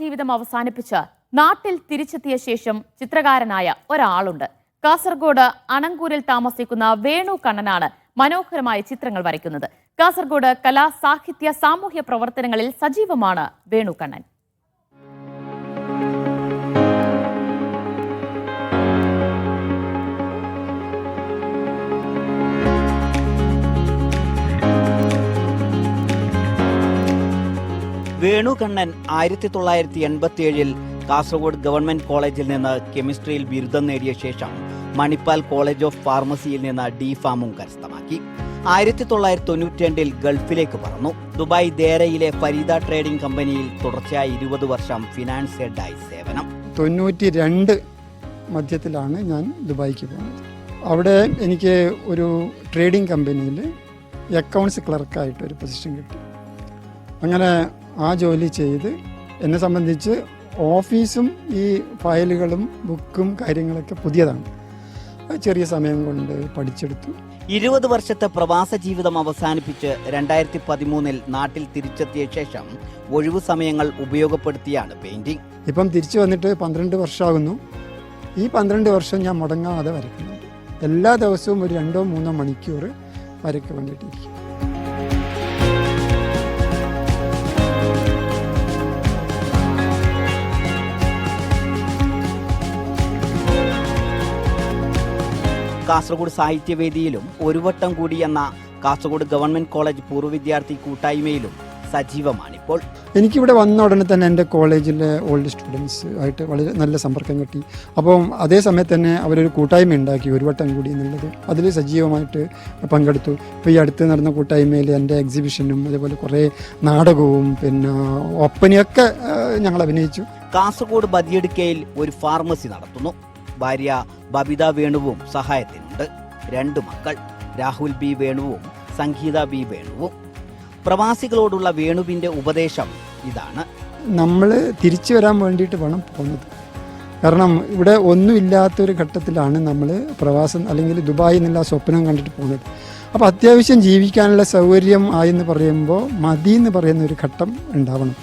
ജീവിതം അവസാനിപ്പിച്ച് നാട്ടിൽ തിരിച്ചെത്തിയ ശേഷം ചിത്രകാരനായ ഒരാളുണ്ട്. കാസർഗോഡ് അണങ്കൂരിൽ താമസിക്കുന്ന വേണു കണ്ണനാണ് മനോഹരമായ ചിത്രങ്ങൾ വരയ്ക്കുന്നത്. കാസർഗോഡ് കലാ സാഹിത്യ സാമൂഹ്യ പ്രവർത്തനങ്ങളിൽ സജീവമാണ് വേണു കണ്ണൻ. വേണു കണ്ണൻ ആയിരത്തി തൊള്ളായിരത്തി എൺപത്തി ഏഴിൽ കാസർഗോഡ് ഗവൺമെന്റ് കോളേജിൽ നിന്ന് കെമിസ്ട്രിയിൽ ബിരുദം നേടിയ ശേഷം മണിപ്പാൽ കോളേജ് ഓഫ് ഫാർമസിയിൽ നിന്ന് ഡി ഫാമും കരസ്ഥമാക്കി. ആയിരത്തി തൊള്ളായിരത്തി തൊണ്ണൂറ്റി രണ്ടിൽ ഗൾഫിലേക്ക് പറന്നു. ദുബായ് ദേരയിലെ ഫരീദ ട്രേഡിംഗ് കമ്പനിയിൽ തുടർച്ചയായി ഇരുപത് വർഷം ഫിനാൻസ് ഹെഡായി സേവനം. തൊണ്ണൂറ്റി രണ്ട് മധ്യത്തിലാണ് ഞാൻ ദുബായിക്ക് പോകുന്നത്. അവിടെ എനിക്ക് ഒരു ട്രേഡിംഗ് കമ്പനിയിൽ അക്കൗണ്ട്സ് ക്ലർക്കായിട്ട് ഒരു പൊസിഷൻ കിട്ടി. അങ്ങനെ ആ ജോലി ചെയ്ത് എന്നെ സംബന്ധിച്ച് ഓഫീസും ഈ ഫയലുകളും ബുക്കും കാര്യങ്ങളൊക്കെ പുതിയതാണ്. ചെറിയ സമയം കൊണ്ട് പഠിച്ചെടുത്തു. ഇരുപത് വർഷത്തെ പ്രവാസ ജീവിതം അവസാനിപ്പിച്ച് രണ്ടായിരത്തി പതിമൂന്നിൽ നാട്ടിൽ തിരിച്ചെത്തിയ ശേഷം ഒഴിവു സമയങ്ങൾ ഉപയോഗപ്പെടുത്തിയാണ് പെയിന്റിംഗ്. ഇപ്പം തിരിച്ചു വന്നിട്ട് പന്ത്രണ്ട് വർഷമാകുന്നു. ഈ പന്ത്രണ്ട് വർഷം ഞാൻ മുടങ്ങാതെ വരയ്ക്കുന്നുണ്ട് എല്ലാ ദിവസവും ഒരു രണ്ടോ മൂന്നോ മണിക്കൂർ വരയ്ക്ക് വേണ്ടിയിട്ടിരിക്കും കാസർഗോഡ് സാഹിത്യവേദിയിലും ഒരു വട്ടം കൂടി എന്ന കാസർഗോഡ് ഗവൺമെന്റ് കോളേജ് പൂർവ വിദ്യാർത്ഥി കൂട്ടായ്മയിലും സജീവമാണിപ്പോൾ. എനിക്കിവിടെ വന്ന ഉടനെ തന്നെ എന്റെ കോളേജിലെ ഓൾഡ് സ്റ്റുഡൻസ് ആയിട്ട് വളരെ നല്ല സമ്പർക്കം കിട്ടി. അപ്പം അതേ സമയത്ത് തന്നെ അവരൊരു കൂട്ടായ്മ ഉണ്ടാക്കി ഒരു വട്ടം കൂടി എന്നുള്ളത് അതിൽ സജീവമായിട്ട് പങ്കെടുത്തു. ഇപ്പോൾ ഈ അടുത്ത് നടന്ന കൂട്ടായ്മയിൽ എന്റെ എക്സിബിഷനും അതേപോലെ കുറേ നാടകവും പിന്നെ ഒപ്പനയൊക്കെ ഞങ്ങൾ അഭിനയിച്ചു. കാസർഗോഡ് ബദിയടുക്കയിൽ ഒരു ഫാർമസി നടത്തുന്നു. ഭാര്യ ബബിത വേണുവും സഹായത്തിനുണ്ട്. രണ്ട് മക്കൾ രാഹുൽ ബി വേണുവും സംഗീത ബി വേണുവും. പ്രവാസികളോടുള്ള വേണുവിന്റെ ഉപദേശം ഇതാണ്. നമ്മൾ തിരിച്ചു വരാൻ വേണ്ടിയിട്ട് വേണം പോകുന്നത്. കാരണം ഇവിടെ ഒന്നുമില്ലാത്തൊരു ഘട്ടത്തിലാണ് നമ്മൾ പ്രവാസം അല്ലെങ്കിൽ ദുബായി നിന്നുള്ള സ്വപ്നം കണ്ടിട്ട് പോകുന്നത്. അപ്പോൾ അത്യാവശ്യം ജീവിക്കാനുള്ള സൗകര്യം ആയെന്ന് പറയുമ്പോൾ മതി എന്ന് പറയുന്ന ഒരു ഘട്ടം ഉണ്ടാവണം.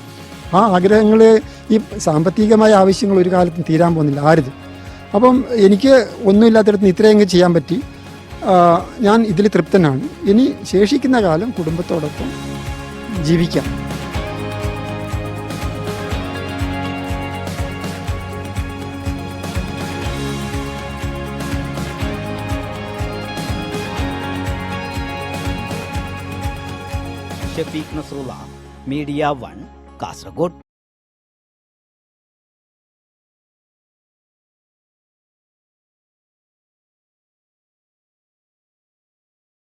ആ ആഗ്രഹങ്ങൾ ഈ സാമ്പത്തികമായ ആവശ്യങ്ങൾ ഒരു കാലത്തും തീരാൻ പോകുന്നില്ല. ആരുത് അപ്പം എനിക്ക് ഒന്നുമില്ലാത്തടത്തുനിന്ന് ഇത്രയെങ്കിലും ചെയ്യാൻ പറ്റി. ഞാൻ ഇതിൽ തൃപ്തനാണ്. ഇനി ശേഷിക്കുന്ന കാലം കുടുംബത്തോടൊപ്പം ജീവിക്കാം. Shafeeq Nasrulla Media One Kasaragod.